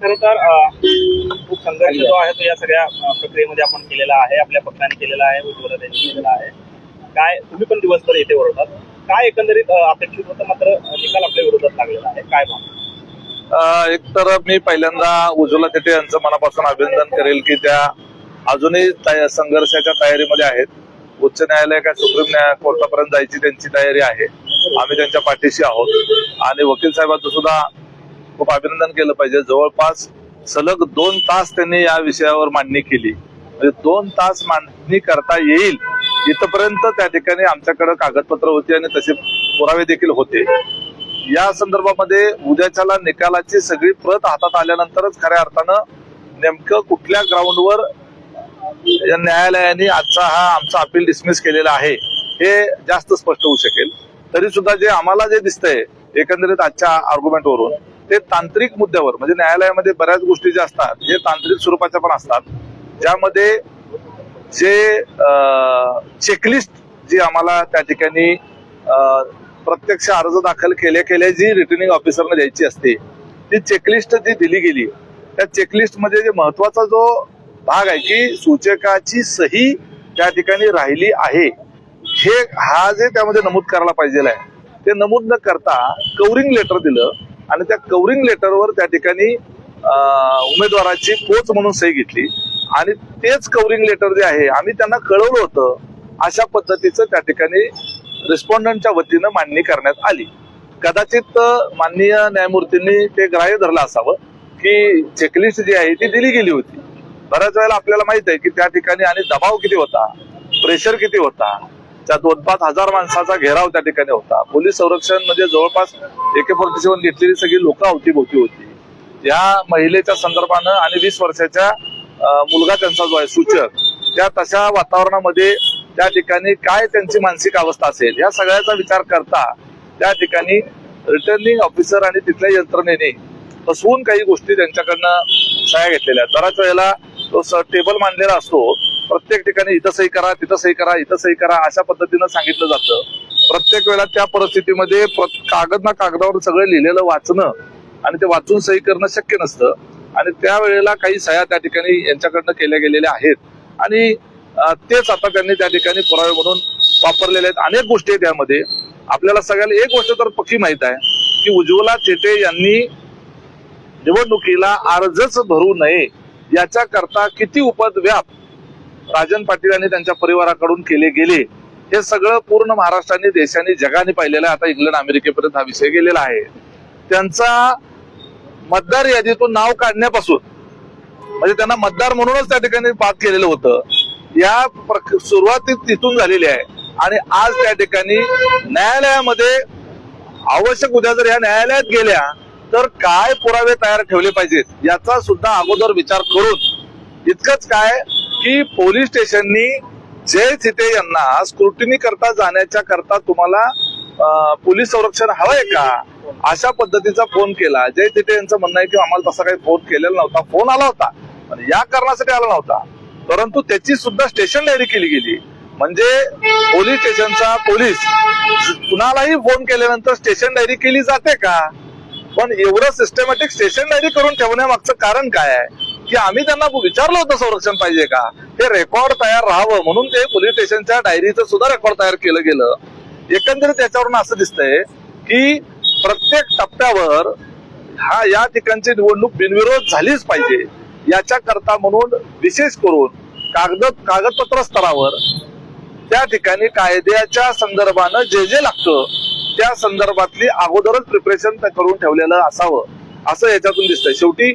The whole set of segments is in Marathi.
खरं तर खूप संघर्ष जो आहे तो या सगळ्या प्रक्रियेमध्ये आपण केलेला आहे आपल्या पक्षाने केलेला आहे उज्ज्वला त्यांनी केलेला आहे. काय तुम्ही पण दिवसभर येथे ओरडतात. काय एकंदरीत अपेक्षित होतं मात्र निकाल आपल्या विरोधात लागलेला आहे? काय भाव? एक तर मी पहिल्यांदा उज्ज्वला तेटे यांचं मनापासून अभिनंदन करेल की त्या अजूनही संघर्षाच्या तयारीमध्ये आहेत. उच्च न्यायालय काय सुप्रीम न्याय कोर्टापर्यंत जायची त्यांची तयारी आहे. आम्ही त्यांच्या पाठीशी आहोत. आणि वकील साहेबांचं सुद्धा खूप अभिनंदन केलं पाहिजे. जवळपास सलग दोन तास त्यांनी या विषयावर मांडणी केली. म्हणजे दोन तास मांडणी करता येईल इथपर्यंत त्या ठिकाणी आमच्याकडे कागदपत्र होती आणि तसे पुरावे देखील होते. या संदर्भामध्ये उद्याच्याला निकालाची सगळी प्रत हातात आल्यानंतरच खऱ्या अर्थानं नेमकं कुठल्या ग्राउंडवर या न्यायालयाने आजचा हा आमचा अपील डिसमिस केलेला आहे हे जास्त स्पष्ट होऊ शकेल. तरी सुद्धा जे आम्हाला जे दिसतंय एकंदरीत आजच्या आर्ग्युमेंट वरून ते तांत्रिक मुद्द्यावर म्हणजे न्यायालयामध्ये बऱ्याच गोष्टी ज्या असतात हे तांत्रिक स्वरूपाच्या पण असतात ज्यामध्ये जे चेकलिस्ट जी आम्हाला त्या ठिकाणी प्रत्यक्ष अर्ज दाखल केल्या केल्या जी रिटर्निंग ऑफिसरने द्यायची असते ती चेकलिस्ट जी दिली गेली त्या चेकलिस्टमध्ये जे महत्त्वाचा जो भाग आहे की सूचकाची सही त्या ठिकाणी राहिली आहे. हे हा जे त्यामध्ये नमूद करायला पाहिजे आहे ते नमूद न करता कवरिंग लेटर दिलं आणि त्या कवरिंग लेटरवर त्या ठिकाणी उमेदवाराची पोच म्हणून सही घेतली. आणि तेच कवरिंग लेटर जे आहे आम्ही त्यांना कळवलं होतं अशा पद्धतीचं त्या ठिकाणी रिस्पॉन्डंटच्या वतीनं मांडणी करण्यात आली. कदाचित माननीय न्यायमूर्तींनी ते ग्राह्य धरलं असावं की चेकलिस्ट जी आहे ती दिली गेली होती. बऱ्याच वेळेला आपल्याला माहीत आहे की त्या ठिकाणी आणि दबाव किती होता प्रेशर किती होता त्या दोन पाच हजार माणसाचा घेराव त्या ठिकाणी होता. पोलीस संरक्षण म्हणजे जवळपास एके फोर्टी सेव्हन घेतलेली सगळी लोक अवतीभोवती होती. या महिलेच्या संदर्भानं आणि वीस वर्षाच्या मुलगा त्यांचा जो आहे सूचक त्या तशा वातावरणामध्ये त्या ठिकाणी काय त्यांची मानसिक अवस्था असेल या सगळ्याचा विचार करता त्या ठिकाणी रिटर्निंग ऑफिसर आणि तिथल्या यंत्रणेने फसवून काही गोष्टी त्यांच्याकडनं सह्या घेतलेल्या आहेत. बऱ्याच वेळेला तो टेबल मांडलेला असतो प्रत्येक ठिकाणी इथं सही करा तिथं सही करा इथं सही करा अशा पद्धतीनं सांगितलं जातं. प्रत्येक वेळा त्या परिस्थितीमध्ये प्र- कागद ना कागदावर सगळं लिहिलेलं वाचणं आणि ते वाचून सही करणं शक्य नसतं. आणि त्यावेळेला काही सह्या त्या ठिकाणी यांच्याकडनं केल्या गेलेल्या आहेत. आणि तेच आता त्यांनी त्या ठिकाणी पुरावे म्हणून वापरलेले आहेत. अनेक गोष्टी आहेत यामध्ये. आपल्याला सगळ्याला एक गोष्ट तर पक्की माहीत आहे की उज्ज्वला चेटे यांनी निवडणुकीला अर्जच भरू नये याच्या करता किती उपद्व्याप राजन पाटील आणि त्यांच्या परिवाराकडून केले गेले. हे सगळं पूर्ण महाराष्ट्राने देशाने जगाने पाहिलेलं आहे. आता इंग्लंड अमेरिकेपर्यंत हा विषय गेलेला आहे. त्यांचा मतदार यादीतून नाव काढण्यापासून म्हणजे त्यांना मतदार म्हणूनच त्या ठिकाणी बाद केलेलं होतं. या सुरुवातीत तिथून झालेली आहे. आणि आज त्या ठिकाणी न्यायालयामध्ये आवश्यक उद्या जर या न्यायालयात गेल्या तर काय पुरावे तयार ठेवले पाहिजेत? याचा सुद्धा अगोदर विचार करून इतकंच काय की पोलीस स्टेशननी जय तिथे यांना स्क्रुटिनी करता जाण्याच्या करता तुम्हाला पोलीस संरक्षण हवंय का? अशा पद्धतीचा फोन केला. जय तिथे यांचं म्हणणं आहे की आम्हाला तसा काही फोन केलेला नव्हता. फोन आला होता. पण या कारणासाठी आला नव्हता. परंतु त्याची सुद्धा स्टेशन डायरी केली गेली. म्हणजे पोलीस स्टेशनचा पोलीस कुणालाही फोन केल्यानंतर स्टेशन डायरी केली जाते का? पण एवढं सिस्टमॅटिक स्टेशन डायरी करून ठेवण्यामागचं कारण काय आहे? की आम्ही त्यांना विचारलं होतं संरक्षण पाहिजे का? हे रेकॉर्ड तयार राहावं म्हणून ते पोलीस स्टेशनच्या डायरीचं सुद्धा रेकॉर्ड तयार केलं गेलं. एकंदरीत त्याच्यावरून असं दिसतंय की प्रत्येक टप्प्यावर हा या ठिकाणची निवडणूक बिनविरोध झालीच पाहिजे. याच्या करता म्हणून विशेष करून कागद कागदपत्र स्तरावर त्या ठिकाणी कायद्याच्या संदर्भानं जे जे लागतं त्या संदर्भातली अगोदरच प्रिपरेशन करून ठेवलेलं असावं. असं याच्यातून दिसतंय. शेवटी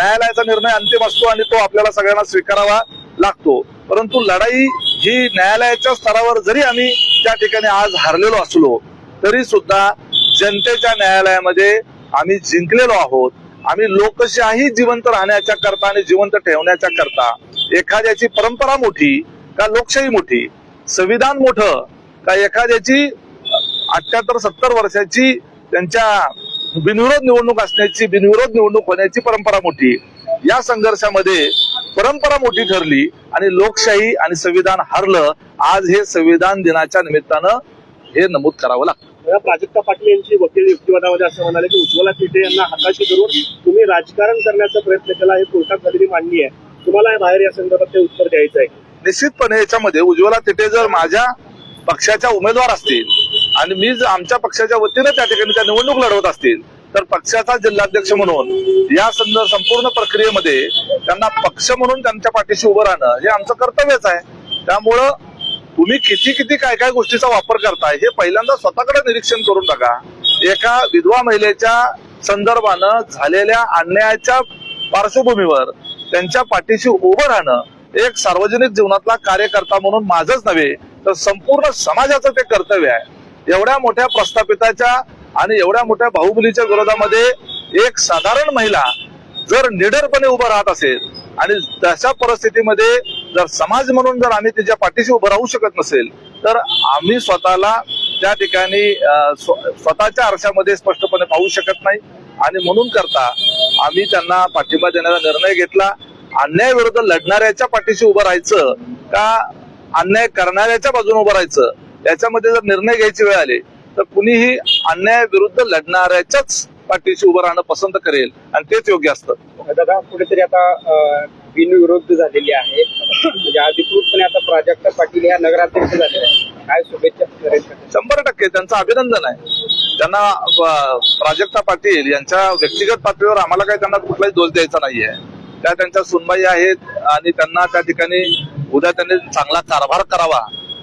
न्यायालयाचा निर्णय अंतिम असतो आणि तो आपल्याला सगळ्यांना स्वीकारावा लागतो. परंतु लढाई ही न्यायालयाच्या स्तरावर जरी आम्ही त्या ठिकाणी आज हारलेलो असलो तरी सुद्धा जनतेच्या न्यायालयामध्ये आम्ही जिंकलेलो आहोत. आम्ही लोकशाही जिवंत राहण्याच्या करता आणि जिवंत ठेवण्याच्या करता एखाद्याची परंपरा मोठी का लोकशाही मोठी संविधान मोठं का एखाद्याची अठ्याहत्तर सत्तर वर्षाची त्यांच्या बिनविरोध निवडणूक असण्याची बिनविरोध निवडणूक होण्याची परंपरा मोठी या संघर्षामध्ये परंपरा मोठी ठरली आणि लोकशाही आणि संविधान हरलं आज हे संविधान दिनाच्या निमित्तानं हे नमूद करावं लागतं. प्राजक्ता पाटील यांची वकील युक्तिवादामध्ये असं म्हणाले की उज्ज्वला तिथे यांना हाताशी धरून तुम्ही राजकारण करण्याचा प्रयत्न केला हे कोर्टात झालेली मांडणी आहे. तुम्हाला बाहेर या संदर्भात ते उत्तर द्यायचं आहे निश्चितपणे याच्यामध्ये उज्ज्वला तिथे जर माझ्या पक्षाच्या उमेदवार असतील आणि मी जर आमच्या पक्षाच्या वतीने त्या ठिकाणी त्या निवडणूक लढवत असतील तर पक्षाचा जिल्हाध्यक्ष म्हणून या संदर्भ संपूर्ण प्रक्रियेमध्ये त्यांना पक्ष म्हणून त्यांच्या पाठीशी उभं राहणं हे आमचं कर्तव्यच आहे. त्यामुळं तुम्ही किती किती काय काय गोष्टीचा वापर करताय हे पहिल्यांदा स्वतःकडे निरीक्षण करून टाका एका विधवा महिलेच्या संदर्भानं झालेल्या अन्यायाच्या पार्श्वभूमीवर त्यांच्या पाठीशी उभं राहणं एक सार्वजनिक जीवनातला कार्यकर्ता म्हणून माझंच नव्हे तर संपूर्ण समाजाचं ते कर्तव्य आहे. एवढ्या मोठ्या प्रस्थापिताच्या आणि एवढ्या मोठ्या बाहुबलीच्या विरोधामध्ये एक साधारण महिला जर निडरपणे उभं राहत असेल आणि तशा परिस्थितीमध्ये जर समाज म्हणून जर आम्ही तिच्या पाठीशी उभं राहू शकत नसेल तर आम्ही स्वतःला त्या ठिकाणी अं, स्वतःच्या आरशामध्ये स्पष्टपणे पाहू शकत नाही. आणि म्हणून करता आम्ही त्यांना पाठिंबा देण्याचा निर्णय घेतला. अन्यायाविरुद्ध लढणाऱ्याच्या पाठीशी उभं राहायचं का अन्याय करणाऱ्याच्या बाजूने उभं राहायचं? याच्यामध्ये जर निर्णय घ्यायची वेळ आली तर कुणीही अन्यायाविरुद्ध लढणाऱ्याच्याच पाठीशी उभं राहणं पसंत करेल आणि तेच योग्य असतं. दादा कुठेतरी आता बिनविरोध झालेली आहे. म्हणजे अधिकृतपणे आता प्राजक्ता पाटील या नगराध्यक्ष झालेल्या आहेत. काय शुभेच्छा? शंभर टक्के त्यांचं अभिनंदन आहे. त्यांना प्राजक्ता पाटील यांच्या व्यक्तिगत पातळीवर आम्हाला काही त्यांना कुठलाही दोष द्यायचा नाहीये. त्या त्यांच्या सुनबाई आहेत आणि त्यांना त्या ठिकाणी उद्या त्यांनी चांगला कारभार करावा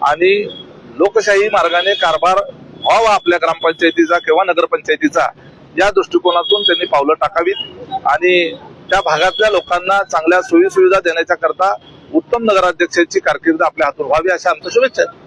आणि लोकशाही मार्गाने कारभार व्हावा आपल्या ग्रामपंचायतीचा किंवा नगरपंचायतीचा या दृष्टिकोनातून त्यांनी पावलं टाकावीत. आणि त्या भागातल्या लोकांना चांगल्या सोयी सुविधा देण्याच्या करता उत्तम नगराध्यक्षाची कारकीर्द आपल्या हातून व्हावी अशा आमच्या शुभेच्छा आहेत.